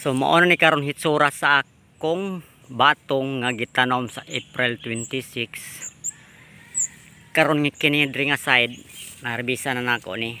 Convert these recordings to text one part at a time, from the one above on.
So mao na ni karon hitsura sa akong batong nga gitanom sa April 26. Karon nga kini diri nga side narbisa na nako ni.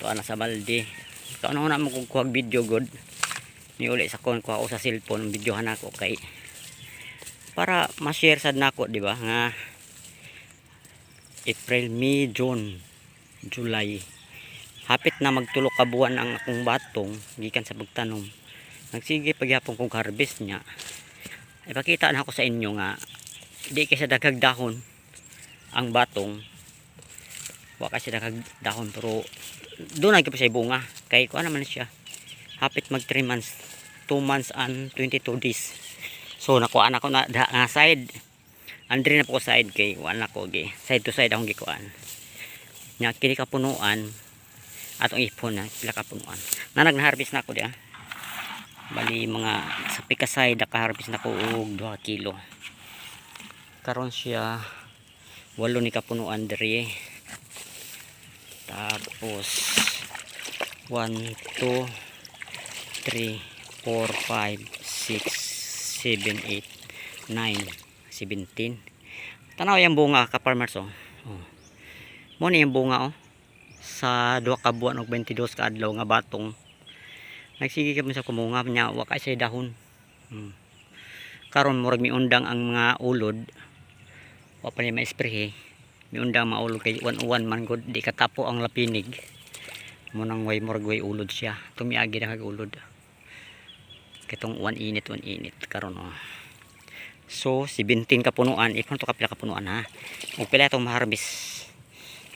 To ana sa balde. Ikaw na mo kung kuha video good. Ni uli sa kon kuha sa cellphone videohan ako kay para ma-share sad nako di ba nga April, May, June, July hapit na magtulo ka buwan ang akong batong gikan sa pagtanom. Nagsige pagyapon kong harvest niya. Ipakita na ako sa inyo nga di kasi dagag dahon ang batong. Wa kasi dagag dahon pero doon na siya bunga. Kay kuha naman siya. Hapit mag 3 months 2 months and 22 days. So nakuha na ko na da, nga side. Andre na po ko side kay wala ko gi side to side akong gikuan nya kini kapunuan atong ipon na pila ka punuan. Na nag-harvest na ako diya bali mga sa pikasay naka-harvest na ko og 2 kilo. Karon siya walo ni kapunuan diri. Tapos 1 2 3 4 5 6 7 8 9 17 tanaw yung bunga ka farmers oh, oh. mo ni yung bunga oh sa duha ka buwan og 22 ka adlaw nga batong nagsige kami sa kumunga niya wa kay say dahon. Hmm. karon murag miundang ang mga ulod wa pa ni ma-spray. Miundang mga ulod kay one one man gud di katapo ang lapinig. Mo nang way murag way ulod siya. Tumiagi na kag ulod. Kitong one init one init karon oh. So 17 ka punuan. Ikon to kapila ka punuan ha? Ug pila itong ma-harvest?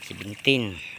17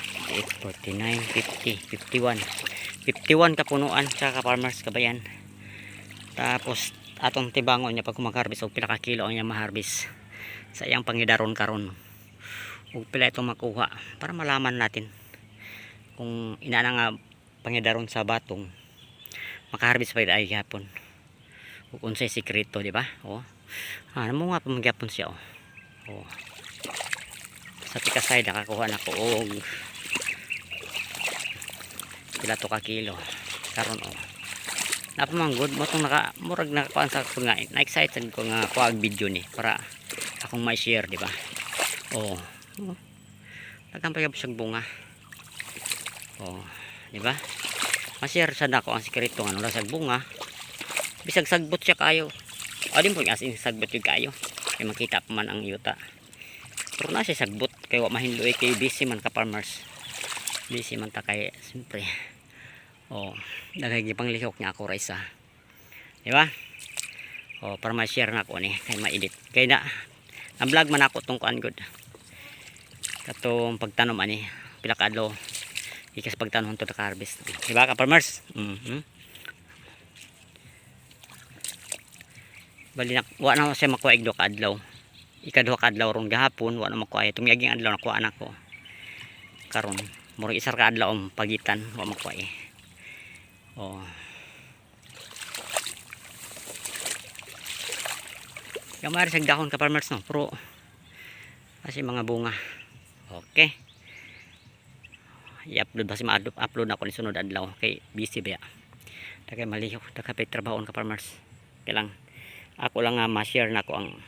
48, 49, 50, 51. 51 kapunuan sa ka-farmers kabayan. Tapos atong tibangon niya pag kumag-harvest og pila ka kilo ang niya ma-harvest sa iyang pangidaron karon. Ug pila itong makuha para malaman natin kung ina na nga pangidaron sa batong maka-harvest pa ay gapon. Ug unsay sikreto, di ba? Oh. Ah, mo nga pamagyapon siya oh. Oh. Sa pikasay nakakuha na ko og pila to ka kilo. Karon oh. Napamanggod mo tong naka murag nakakuan sa ko nga na excited ko nga kuag video ni para akong may share di ba? Oh. Oh pa siyang bunga? Oh di ba? Ma-share sa nako ang sikreto nga nula sa bunga. Bisag sagbot siya kayo. Adin po as in sagbot yung kayo. Kay makita pa man ang yuta. Pero na siya sagbot kay wa mahinloy kay busy man ka farmers busy man ta kay siyempre. Oh dagay gipang lihok niya ako rice ah. Di ba? Oh para ma-share na ko ni kay ma-edit. Kay na na vlog man ako tong kuan good. Katong pagtanom ani pila ka adlaw. Ikas pagtanom to ka harvest di ba ka farmers mm bali na wa na siya makuha igdo ka adlaw. Ikaduha ka adlaw ron gahapon wa na makuha. Tumiyaging adlaw nakuha na ko. Karon murag isar ka adlaw pagitan wa makuha eh oh Kamari sa dahon ka farmers no, pero kasi mga bunga. Okay. I-upload ba si ma-upload na ako ni sunod adlaw kay busy ba. Dagay maliho, dagay pay trabahon ka farmers. Kailang ako lang nga ma-share na ko ang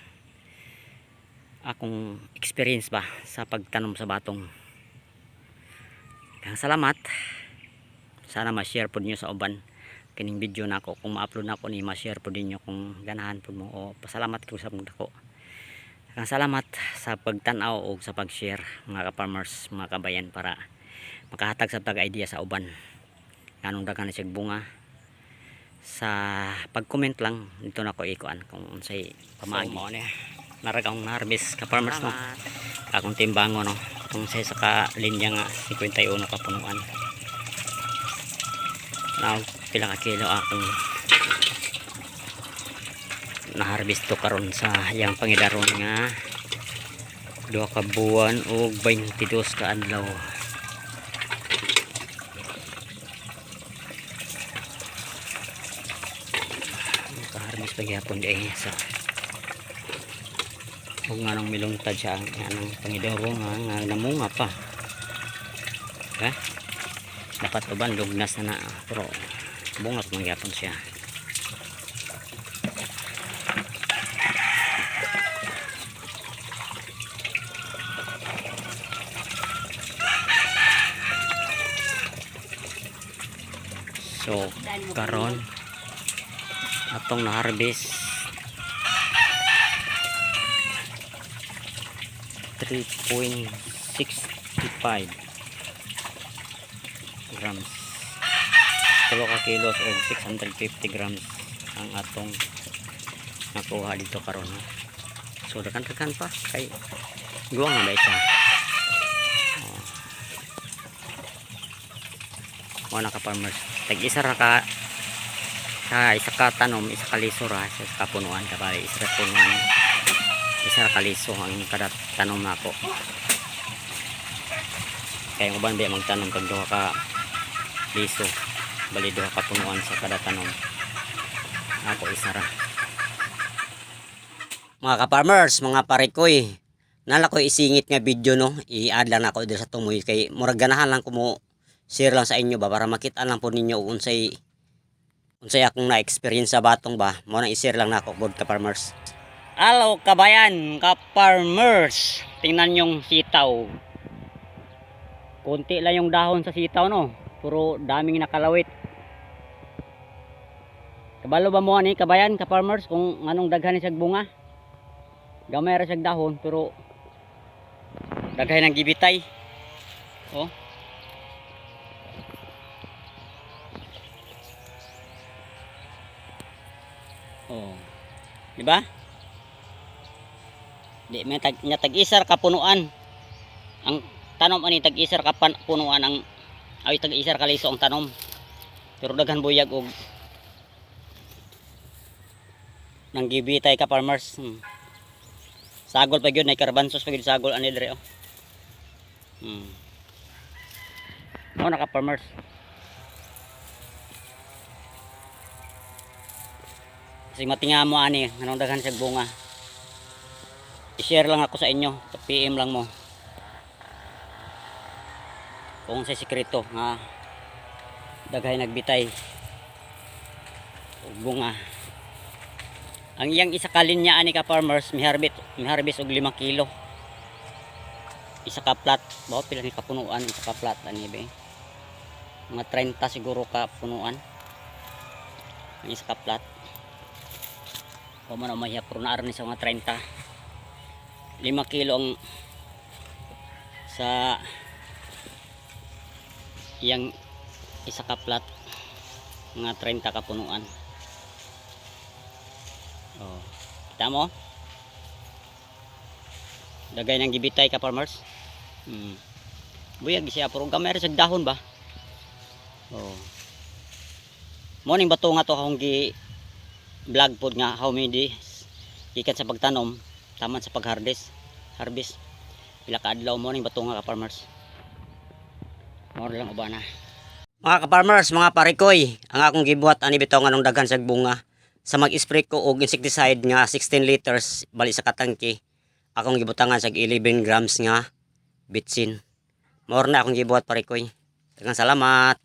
akong experience ba sa pagtanom sa batong. Kaya salamat. Sana ma-share po niyo sa uban kining video na ako kung ma-upload na ako ni ma-share po ninyo kung ganahan po mo o pasalamat ko sa mga dako. Kaya salamat sa pagtanaw o sa pag-share mga ka-farmers, mga kabayan para makahatag sa tag-idea sa uban. Anong dagan na bunga sa pag-comment lang dito na ko ikuan kung unsay pamagi. So, so narag ang harvest ka farmers no. Akong timbango no. Kung sa sa ka linya nga 51 ka punuan. Now, pila ka kilo akong na-harvest to karon sa yang pangidaron nga duha ka buwan ug 22 ka adlaw nakaharvest pa gyapon di sa kung nga nang milungtad siya. Ang anong pangidaron nga, nga namunga pa. Ha? Dapat uban lugnas na na. Pero bungas mangyapon siya. So, karon atong na-harvest 3.65 grams. Tulo ka kilos o 650 grams ang atong nakuha dito karon. So, dakan-dakan pa kay guwang na siya. Oh. Wala ka farmers. Tag-isa ra ka sa isa ka tanom, isa ka liso ra sa kapunuan ka pare, isa ka punuan. Isa ra ka liso ang kada tanom nako. Kaya ang uban ba magtanom kag duha ka liso. Bali duha ka punuan sa kada tanom. Ako isa ra. Mga ka-farmers, mga parikoy, nala ko isingit nga video no, i-add lang ako dito sa tumoy kay murag ganahan lang ko share lang sa inyo ba para makita lang po ninyo unsay unsay akong na-experience sa batong ba mo nang i-share lang nako good ka farmers Hello kabayan ka farmers. Tingnan yung sitaw. Konti lang yung dahon sa sitaw no? Puro daming nakalawit. Kabalo ba mo ani kabayan ka farmers kung anong daghan siyag bunga? Gamay ra siyag dahon pero daghay ng gibitay. Oh. Oh. Di ba? Di may tag nya tag-isar ka punuan. Ang tanom ani tag-isar ka pan, punuan ang ay tag-isar ka liso ang tanom. Pero daghan buyag og nang gibitay ka farmers. Hmm. Sagol pa gyud nay karbansos pa gyud sagol ani dire oh. Hmm. Mo naka farmers. Kasi matinga mo ani, anong daghan sa bunga. I-share lang ako sa inyo, PM lang mo. Kung sa sikreto nga daghay nagbitay og bunga. Ang iyang isa ka linya ani ka farmers, mi harvest, mi harvest og 5 kilo. Isa ka plat, bawo pila ni kapunuan isa ka plat ani be. Mga 30 siguro ka punuan. Ang isa ka plat o man umaya pero naaran ni sa mga 30 5 kilo ang sa iyang isa ka plat mga 30 ka punuan. Oh. Kita mo? Dagay ng gibitay ka farmers? Hmm. buyag siya pero gamay ra sa dahon ba? Oh. Morning bato nga to akong gi vlog pod nga how many days gikan sa pagtanom taman sa pagharvest. Harvest. Pila ka adlaw mo ning bato nga ka farmers. Mo lang ubana mga ka farmers mga parikoy ang akong gibuhat ani bitaw nga daghan sa bunga. Sa mag-spray ko og insecticide nga 16 liters bali sa katangke akong gibutangan sa 11 grams nga bitsin. Mo na akong gibuhat parikoy. Daghang salamat